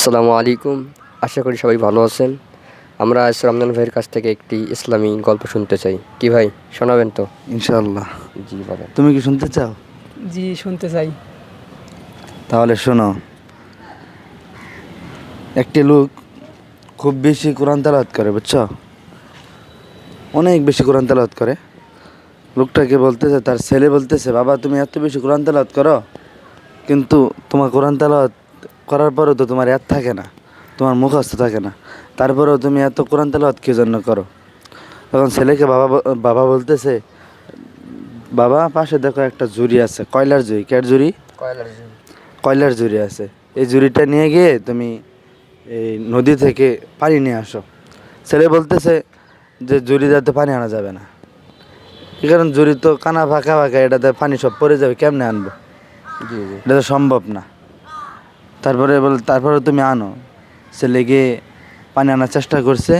আসসালামু আলাইকুম। আশা করি সবাই ভালো আছেন। আমরা আজ রমজান ভাইয়ের কাছ থেকে একটি ইসলামী গল্প শুনতে চাই। কি ভাই শোনাবেন তো? ইনশাল্লাহ জি বলেন। তুমি কি শুনতে চাও? জি শুনতে চাই। তাহলে শোনো। একটি লোক খুব বেশি কোরআন তেলাওয়াত করে বুঝছ? অনেক বেশি কোরআন তেলাওয়াত করে। লোকটাকে বলতেছে তার ছেলে বলতেছে বাবা তুমি এত বেশি কোরআন তেলাওয়াত করো কিন্তু তোমার কোরআন তেলাওয়াত করার পরেও তো তোমার এত থাকে না তোমার মুখস্থ থাকে না। তারপরেও তুমি এত কোরআন তেলাওয়াত কী জন্য করো? তখন ছেলেকে বাবা বাবা বলতেছে বাবা পাশে দেখো একটা জুড়ি আছে কয়লার জুড়ি ক্যাট জুড়ি কয়লার জুড়ি আছে। এই জুড়িটা নিয়ে গিয়ে তুমি এই নদী থেকে পানি নিয়ে আসো। ছেলে বলতেছে যে জুড়ি যাতে পানি আনা যাবে না। এই কারণ জুড়ি তো কানা ফাঁকা ফাঁকা এটাতে পানি সব পড়ে যাবে কেমনে আনব? এটা তো সম্ভব না। তারপরে বল, তারপরে তুমি আনো। ছেলে গিয়ে পানি আনার চেষ্টা করছে।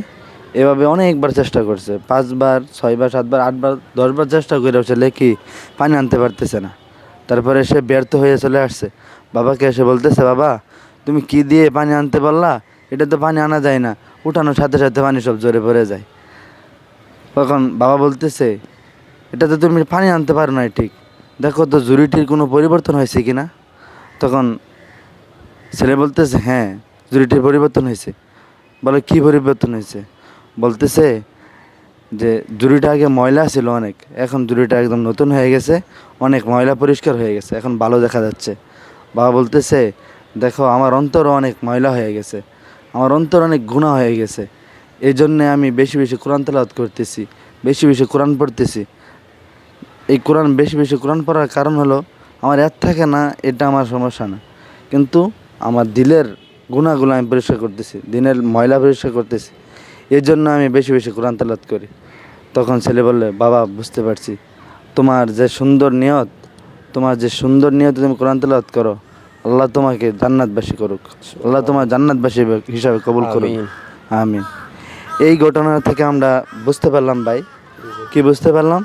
এভাবে অনেকবার চেষ্টা করছে। পাঁচবার, ছয়বার, সাতবার, আটবার, দশবার চেষ্টা করে ছেলে কি পানি আনতে পারতেছে না। তারপরে সে ব্যর্থ হয়ে চলে আসছে। বাবাকে এসে বলতেছে, বাবা, তুমি কি দিয়ে পানি আনতে পারলা? এটা তো পানি আনা যায় না। উঠানোর সাথে সাথে পানি সব জোরে পড়ে যায়। তখন বাবা বলতেছে এটাতে তুমি পানি আনতে পারো না ঠিক। দেখো তো জুড়িটির কোনো পরিবর্তন হয়েছে কি না তখন ছেলে বলতেছে হ্যাঁ জুড়িটির পরিবর্তন হয়েছে। বলে, কি পরিবর্তন হয়েছে? বলতেছে যে জুড়িটা আগে ময়লা ছিল অনেক, এখন জুড়িটা একদম নতুন হয়ে গেছে, অনেক ময়লা পরিষ্কার হয়ে গেছে, এখন ভালো দেখা যাচ্ছে। বাবা বলতেছে, দেখো, আমার অন্তর অনেক ময়লা হয়ে গেছে, আমার অন্তর অনেক গুণা হয়ে গেছে এই জন্যে আমি বেশি বেশি কোরআন তেলাওয়াত করতেছি, বেশি বেশি কোরআন পড়তেছি। এই কোরআন, বেশি বেশি কোরআন পড়ার কারণ হলো, আমার এক থাকে না, এটা আমার সমস্যা না। কিন্তু আমার দিলের গুণাগুলো আমি পরিষ্কার করতেছি দিনের ময়লা পরিষ্কার করতেছি। এর জন্য আমি বেশি বেশি কোরআন তালাত করি। তখন ছেলে বললে বাবা বুঝতে পারছি। তোমার যে সুন্দর নিয়ত তোমার যে সুন্দর নিয়ত তুমি কোরআন তালাত করো আল্লাহ তোমাকে জান্নাতবাসী করুক। আল্লাহ তোমার জান্নাতবাসী হিসাবে কবুল করুক। আমিন। আমিন। এই ঘটনা থেকে আমরা বুঝতে পারলাম ভাই। কি বুঝতে পারলাম?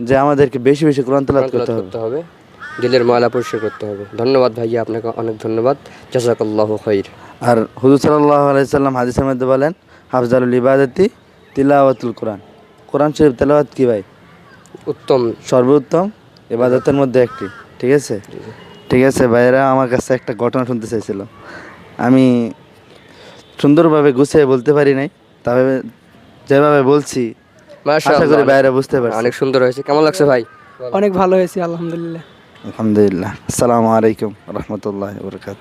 যে আমাদেরকে বেশি বেশি কোরআন তালাত করতে হবে। দিলের ময়লা পরিষ্কার করতে হবে। ধন্যবাদ ভাইয়া আপনাকে অনেক ধন্যবাদ। জাজাকাল্লাহ খৈর আর হুজুর সাল্লাহ আলাইসাল্লাম হাদিসের মধ্যে বলেন হাফজালুল ইবাদতি তিলাওয়াতুল কোরআন। কোরআন শরীফ তেলাওয়াত কি ভাই? উত্তম। সর্বোত্তম ইবাদতের মধ্যে একটি ঠিক আছে? ঠিক আছে ভাইয়েরা আমার কাছে একটা ঘটনা শুনতে চাইছিল। আমি সুন্দরভাবে গুছিয়ে বলতে পারি নাই তবে যেভাবে বলছি আশা করি ভাইয়েরা বুঝতে পারছে। অনেক সুন্দর হয়েছে। কেমন লাগছে ভাই? অনেক ভালো হয়েছে আলহামদুলিল্লাহ। আলহামদুলিল্লাহ। আসসালামু আলাইকুম রহমতুল্লাহ বরকাত